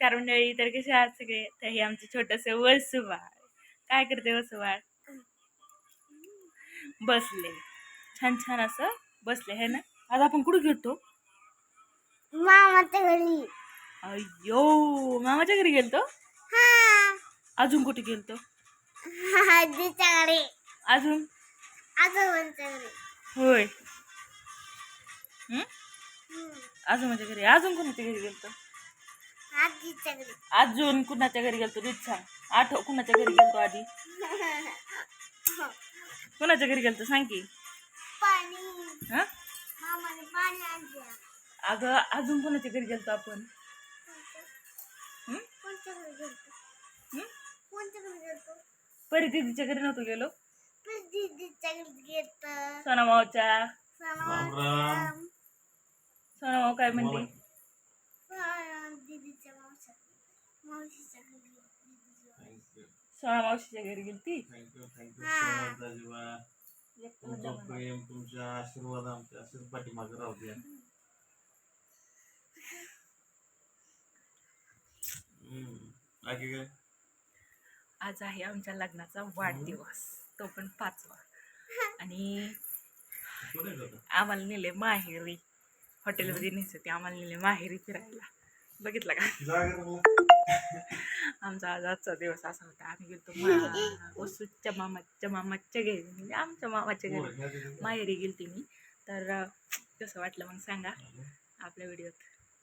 नमस्कार मंडळी तर कसे आहात सगळे? तर हे आमचे छोटस वसुबाळ. काय करते वसुबाळ? बसले. छान छान असं बसले है ना? आज आपण कुठे गेलतो मामाच्या घरी. अय्यो मामाच्या घरी गेलतो? हा. अजून कुठे गेलतो? घरी. अजून? आजोबांच्या घरी. होय. अजून घरी. अजून कुणाच्या घरी गेलतो? अजून कुणाच्या घरी गेलतो रीत सांग. आठव कुणाच्या घरी गेलतो आधी? कुणाच्या घरी गेलतो सांग की. पाणी. हा? मामाने पाणी आणलं. अगं अजून कोणाच्या घरी गेलतो आपण? हं? कोणत्या घरी गेलतो? हं? कोणत्या घरी गेलतो? परी दिदीच्या घरी नव्हतो गेलो. सणावाराम सोनामाव काय म्हणते? सोना मावशीच्या घरी गेलती? हा. तुमचं जमाना. प्रेम तुमच्या आशीर्वाद आमच्या असेच पाठीमागे राहू द्या हम्म. बाकी काय? आज आहे आमच्या लग्नाचा वाढदिवस. तो पण पाचवा. आणि आम्हाला नेले माहेरी. हॉटेलमध्ये न्यायचं ते आम्हाला नेले माहेरी फिरायला. बघितलं का? आमचा आज आजचा दिवस असा होता. आम्ही गेलतो मा- वसूच्या मामाच्या मामाच्या घरी. म्हणजे आमच्या मामाच्या घरी. माहेरी गेलती मी. तर कसं वाटलं मग सांगा आपल्या व्हिडिओत?